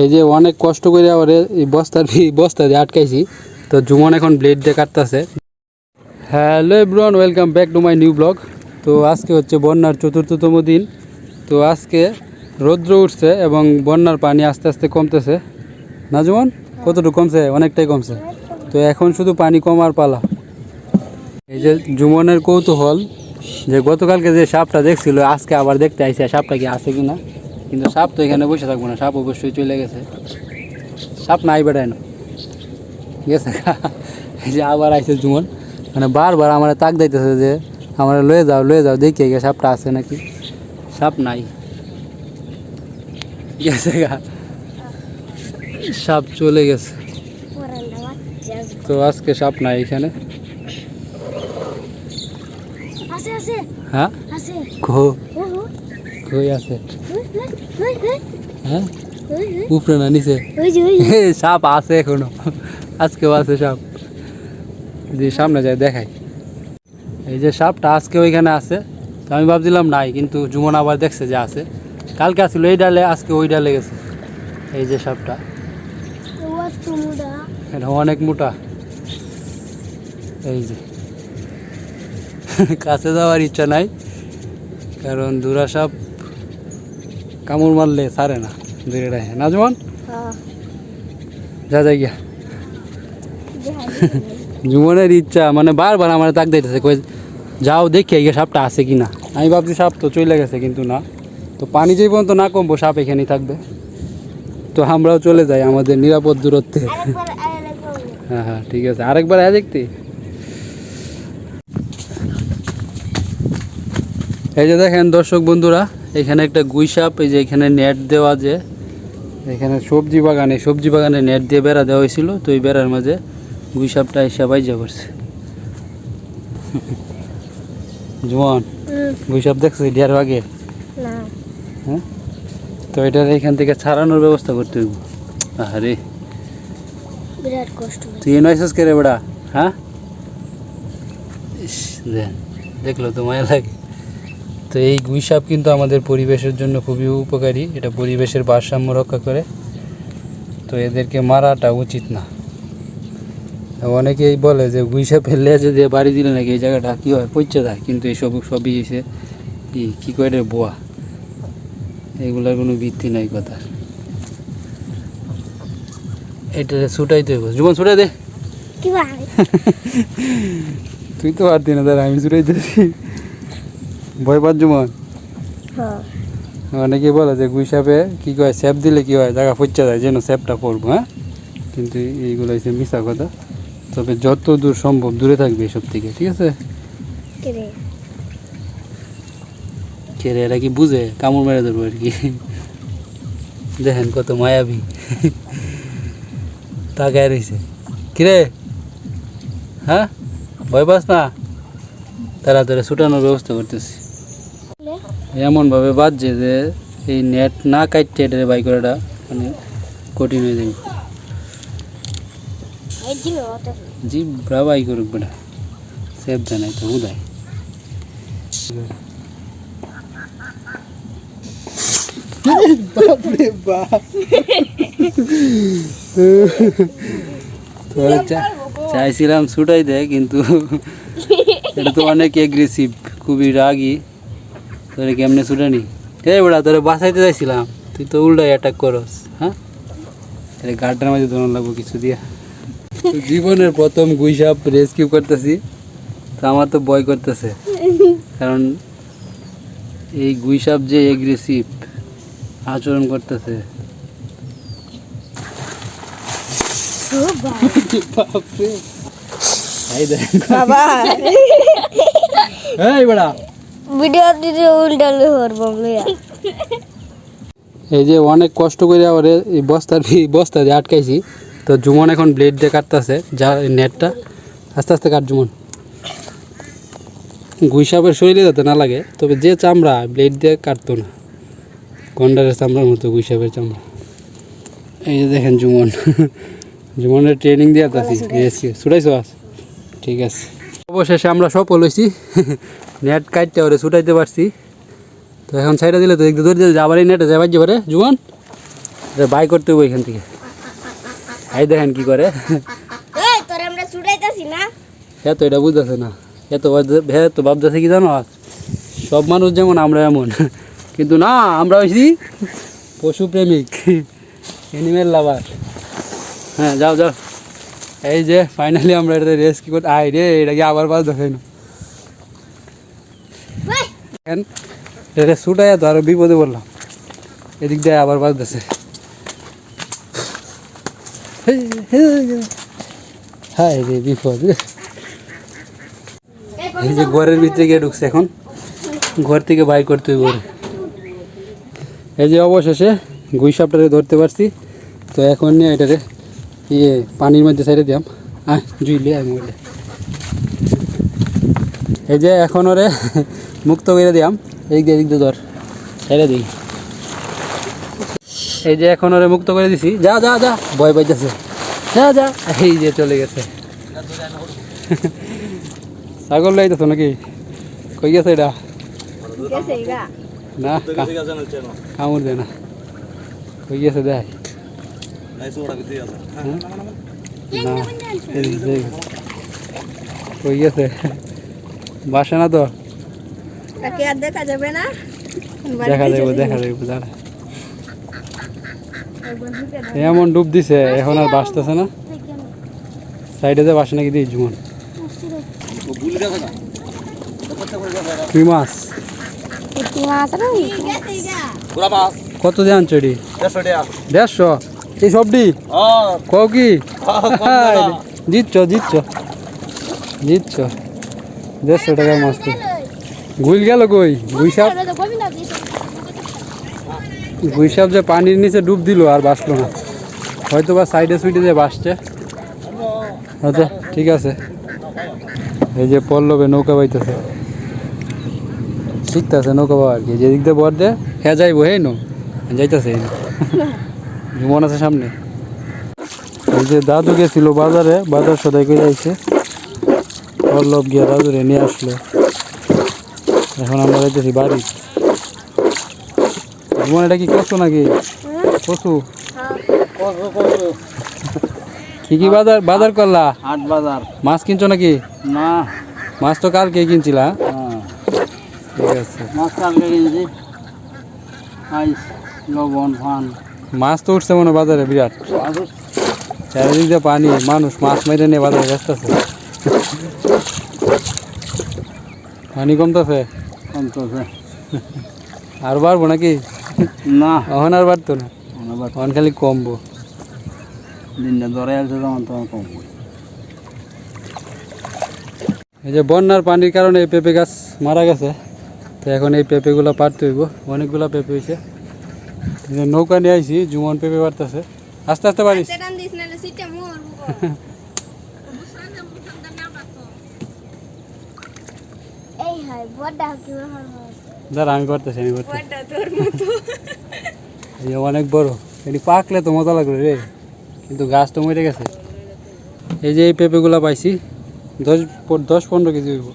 এই যে অনেক কষ্ট করে আবার এই বস্তার বস্তা দিয়ে আটকাইছি। তো জুমন এখন ব্লেড দিয়ে কাটতেছে। Hello everyone, welcome back to my new blog. তো আজকে হচ্ছে বন্যার চতুর্থতম দিন। তো আজকে রৌদ্র উঠছে এবং বন্যার পানি আস্তে আস্তে কমতেছে। না জুমন? কতটুকু কমছে? অনেকটাই কমছে। তো এখন শুধু পানি কমার পালা। এই যে জুমনের কৌতূহল যে গতকালকে যে সাপটা দেখছিল আজকে আবার দেখতে আইসে সাপটা কি আছে কিনা? কিন্তু সাপ তো এখানে বসে থাকব না সাপ অবশ্যই চলে গেছে। সাপ নাই বেড়ায় না। গেছে যে আবার আইসে জুমন মানে বারবার আমার তাক দিতেছে যে আমার লয়ে যাও লয়ে যাও দেখে গিয়ে সাপটা আছে নাকি। সাপ নাই। গেছে গা। সাপ চলে গেছে। তো আজকে সাপ নাই এখানে আছে আছে হ্যাঁ? কো কই আছে। ওই হ্যাঁ ওই ওই উপরে না নিচে? সাপ আছে এখনও। আজকেও আছে সাপ। যে সামনে যায় দেখাই। এই যে সাপটা আজকে ওইখানে আছে। তো আমি ভাবছিলাম নাই কিন্তু জুমন আবার দেখছে যে আছে। কালকে আসছিল এই ডালে আজকে ওই ডালে গেছে। এই যে সাপটা। এটা অনেক মোটা। এই যে। কাছে যাওয়ার ইচ্ছা নাই কারণ দুরা সাপ কামড় মারলে ছাড়ে না দূরে রাখে। না জুমন হ্যাঁ। যা যাই গিয়া। জুমনের ইচ্ছা মানে বারবার আমার তাক দিতেছে কই যাও দেখি গিয়ে সাপটা আছে কি না আমি ভাবছি সাপ তো চলে গেছে কিন্তু না। তো পানি যেই পর্যন্ত না কমবো সাপ এখানেই থাকবে। তো আমরাও চলে যাই আমাদের নিরাপদ দূরত্বে। হ্যাঁ হ্যাঁ ঠিক আছে। আরেকবার আয় দেখতে? এই যে দেখেন দর্শক বন্ধুরা এখানে একটা গুই সাপ এই যে এখানে নেট দেওয়া যে এখানে সবজি বাগানে সবজি বাগানে নেট দিয়ে বেড়া দেওয়া হয়েছিল তো এই বেড়ার মাঝে গুই সাপটা এসে বাইজা করছে। জোয়ান হুম। গুই সাপ দেখছ ডিয়ার আগে? হ্যাঁ? তো এটার এখান থেকে ছাড়ানোর ব্যবস্থা করতে হইব। আরে বিরাট কষ্ট তুই রে বেড়া? হ্যাঁ? দেখল তো মায়া লাগে। তো এই গুই সাপ কিন্তু আমাদের পরিবেশের জন্য খুবই উপকারী। এটা পরিবেশের ভারসাম্য রক্ষা করে। তো এদেরকে মারাটা উচিত না। অনেকেই বলে যে গুই সাপের লেজে দিয়ে বাড়ি দিলে নাকি এই জায়গাটা কী হয় পচে যায়। কিন্তু এইসব সবই এসে কি কী করে বোয়া? এগুলার কোনো ভিত্তি নাই কথা। এটা ছুটাই তো জীবন ছুটাই দে। তুই তো পারতি না দাঁড়া আমি ছুটাইতেছি। ভয় পাচ্ছ মন হ্যাঁ। অনেকে বলে যে গুই সাপে কি কয় স্যাপ দিলে কি হয়? জায়গা ফুচ্চা যায় যেন স্যাপটা পড়ব হ্যাঁ? কিন্তু এইগুলো হচ্ছে মিশা কথা। তবে যত দূর সম্ভব দূরে থাকবে এসব থেকে ঠিক আছে? কে রে কে এরা কি বুঝে? কামড় মেরে ধরবো আর কি। দেখেন কত মায়াবী। তাকায় রয়েছে কিরে? হ্যাঁ? ভয় পাস না? তাড়াতাড়ি ছুটানোর ব্যবস্থা করতেছি। এমনভাবে বাজছে যে এই নেট না কাটতে এটা বাই করাটা মানে কঠিন হয়ে যাবে। ব্রা বাই করুক বেটা। সেফ জানাই তো উদায়। বাপরে বাপ। চা- চাইছিলাম ছুটাই দেয় কিন্তু এটা তো অনেক এগ্রেসিভ খুবই রাগি। তোরে কেমনে ছুটানি এই বেড়া তোরে বাঁচাইতে চাইছিলাম। তুই তো উল্টাই অ্যাটাক করস হ্যাঁ? তাহলে গার্ডটার মাঝে ধরন লাগবো কিছু দিয়া। জীবনের প্রথম গুইসাপ রেস্কিউ করতেছি তো আমার তো ভয় করতেছে। কারণ এই গুইসাপ যে এগ্রেসিভ আচরণ করতেছে। বাবা। এই বেড়া ভিডিও দিতে উল্টালে হরবো এই যে অনেক কষ্ট করে আবার এই বস্তার বস্তা দিয়ে আটকাইছি। তো জুমন এখন ব্লেড দিয়ে কাটতেছে যা নেটটা। আস্তে আস্তে কাট জুমন। গুই সাপের শরীরে যাতে না লাগে তবে যে চামড়া ব্লেড দিয়ে কাটতো না। গন্ডারের চামড়ার মতো গুই সাপের চামড়া। এই যে দেখেন জুমন। জুমনের ট্রেনিং দিয়ে আসছি ছুটাইছো আস ঠিক আছে। অবশেষে আমরা সফল হয়েছি নেট কাটতে ওরে ছুটাইতে পারছি। তো এখন সাইডে দিলে তো একটু দৌড় দিলে আবার এই নেটে যাবার যাবে জুয়ান এটা বাই করতে হবে এখান থেকে। এই দেখেন কি করে। আমরা ছুটাইতাছি এটা বুঝতেছে না। এত হ্যাঁ তো ভাবতেছে কি জানো সব মানুষ যেমন আমরা এমন। কিন্তু না আমরা হয়েছি পশু প্রেমিক অ্যানিমেল লাভার হ্যাঁ যাও যাও। এই যে ফাইনালি আমরা এটা রেস কি করতে আই রে এটা কি আবার পাস দেখাই না? এটা ছুটাই তো আরও বিপদে বললাম এদিক দিয়ে আবার বাস দিছে। হাই রে, বিপদ। এই যে ঘরের ভিতরে গিয়ে ঢুকছে এখন। ঘর থেকে বাই করতে হইব এই যে অবশেষে গুই সাপটারে ধরতে পারছি। তো এখন নিয়ে এটারে ইয়ে পানির মধ্যে ছেড়ে দিলাম আয় জুইলে আয় মোবাইলে এই যে এখন ওরে মুক্ত করে দিলাম এদিক দিয়ে এদিক দিয়ে ধর। ছেড়ে দিই। এই যে এখন ওরে মুক্ত করে দিছি। যা যা যা। ভয় পাইতেছে। যা যা। এই যে চলে গেছে। ছাগল লাইতেছো নাকি? কই গেছে এটা? না কামড় দে না। কই গেছে দেখ। হ্যাঁ? না কই গেছে? বাসে না তো? তাকে আর দেখা যাবে না। দেখা যাবে দেখা যাবে দাঁড়া। এমন ডুব দিছে এখন আর বাসতেছে না? সাইডে যে বাসে নাকি দিই জুমন কি মাছ? কত দিয়ে আনছো এটি? দেড়শো এই সবটি? কও কি? জিতছ জিতছ। জিতছ। দেড়শো টাকার মাছ তো গুইল গেল কই? গুই সাপ? যে পানির নিচে ডুব দিল আর বাসলো না। হয়তো বা সাইডে সুইডে যে বাসছে আচ্ছা ঠিক আছে। এই যে পল্লবে নৌকা বাইতেছে। শিখতেছে নৌকা বাবা আর কি। যেদিক দিয়ে বর দে হ্যাঁ যাইবো, হে নো। যাইতেছে মন আছে সামনে। এই যে দাদু গেছিল বাজারে, বাজার সদাই করে আইছে। পল্লব গিয়া দাদুরে নিয়ে আসলো। এখন আমরা যাইতেছি বাড়ি। জীবন এটা কি কচু নাকি? কচু? কি কি বাজার বাজার করলা? হাট বাজার। মাছ কিনছো নাকি? না। মাছ তো কালকে কিনছিলা? হ্যাঁ। ঠিক আছে। মাছ কালকে কিনছি। আইস লবণ ফান মাছ তো উঠছে মনে বাজারে বিরাট। চারিদিক দিয়ে পানি মানুষ মাছ মেরে নিয়ে বাজারে ব্যস্ত আছে। পানি কমতেছে? কমতেছে। আর বাড়বো নাকি? না। এখন আর বাড়তো না? এখন খালি কমবো। দিনটা ধরে আসছে তখন তখন কম এই যে বন্যার পানির কারণে এই পেঁপে গাছ মারা গেছে। তো এখন এই পেঁপেগুলো পারতে হইব অনেকগুলো পেঁপে হয়েছে যে নৌকা নিয়ে আইছি জুমন পেঁপে পারতেছে আস্তে আস্তে পারিস বড়টা কি দাঁড়া আমি করতেছি আমি করতেছি। এই অনেক বড় এটি পাকলে তো মজা লাগল রে। কিন্তু গাছ তো মরে গেছে। এই যে এই পেঁপেগুলো পাইছি দশ দশ পনেরো কেজি হইব।